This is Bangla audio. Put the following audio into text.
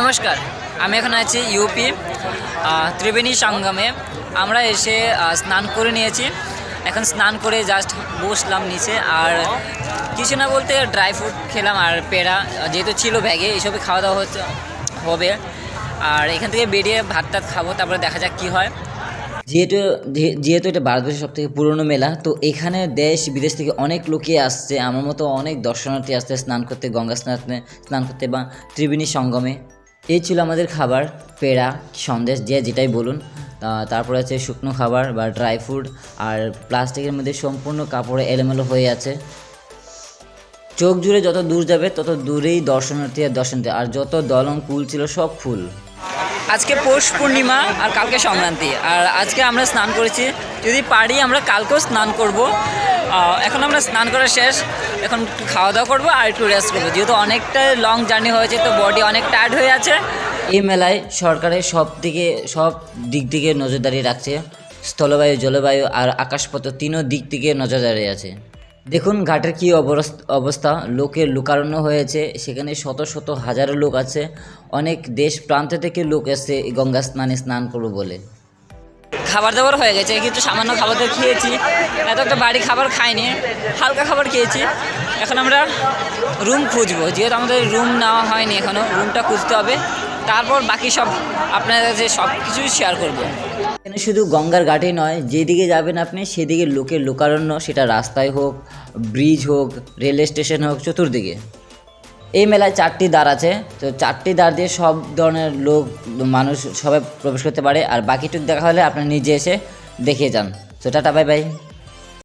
নমস্কার, আমি এখন আছি ইউপি ত্রিবেণী সঙ্গমে। আমরা এসে স্নান করে নিয়েছি। এখন স্নান করে জাস্ট বসলাম নিচে আর কিছু না বলতে ড্রাই ফ্রুট খেলাম আর পেড়া, যেহেতু ছিল ব্যাগে এইসবই খাওয়া দাওয়া হচ্ছে, হবে। আর এখান থেকে বেরিয়ে ভাত টাত খাব, তারপরে দেখা যাক কী হয়। যেহেতু যেহেতু এটা ভারতবর্ষের সব থেকে পুরনো মেলা, তো এখানে দেশ, বিদেশ থেকে অনেক লোকই আসছে। আমার মতো অনেক দর্শনার্থী আসছে স্নান করতে, গঙ্গা স্নানে, স্নান করতে বা ত্রিবেণী সঙ্গমে। এই ছিল আমাদের খাবার, পেড়া, সন্দেশ, যে যেটাই বলুন। তারপরে আছে শুকনো খাবার বা ড্রাই ফ্রুট আর প্লাস্টিকের মধ্যে সম্পূর্ণ কাপড়ে এলোমেলো হয়ে আছে। চোখ জুড়ে যত দূর যাবে, তত দূরেই দর্শনার্থী আর দর্শনার্থী, আর যত দলং কুল ছিল সব ফুল। আজকে পৌষ পূর্ণিমা আর কালকে সংক্রান্তি। আর আজকে আমরা স্নান করেছি। যদি পারি আমরা কালকেও স্নান করব। এখন আমরা স্নান করা শেষ। এখন একটু খাওয়া দাওয়া করব আর একটু রেস্ট করব। যেহেতু অনেকটা লং জার্নি হয়েছে তো বডি অনেক টায়ার্ড হয়ে আছে। এই মেলায় সরকারের সব দিকে সব দিক থেকে নজরদারি রাখছে। স্থলবায়ু, জলবায়ু আর আকাশপথ তিনও দিক থেকে নজরদারি আছে। দেখুন, ঘাটের কী অবস্থা। লোকের লোকারণ্য হয়েছে। সেখানে শত শত হাজারো লোক আছে। অনেক দেশ প্রান্ত থেকে লোক এই গঙ্গা স্নানে স্নান করব বলে। খাবার দাবার হয়ে গেছে। কিন্তু সামান্য খাবার দাবার খেয়েছি। এত একটা বাড়ি খাবার খাইনি। হালকা খাবার খেয়েছি। এখন আমরা রুম খুঁজবো। যেহেতু আমাদের রুম নেওয়া হয়নি এখনও রুমটা খুঁজতে হবে। তারপর বাকি সব আপনাদের কাছে সব কিছুই শেয়ার করব। এখানে শুধু গঙ্গার ঘাটেই নয়, যেদিকে যাবেন আপনি, সেদিকে লোকের লোকারণ্য, সেটা রাস্তায় হোক ব্রিজ হোক রেল স্টেশন হোক, চতুর্দিকে। এই মেলায় চারটি দ্বার আছে, তো চারটি দ্বার দিয়ে সব ধরনের লোক, মানুষ সবাই প্রবেশ করতে পারে, আর বাকিটুকু দেখা হলে আপনি নিজে এসে দেখে যান। তো টাটা বাই বাই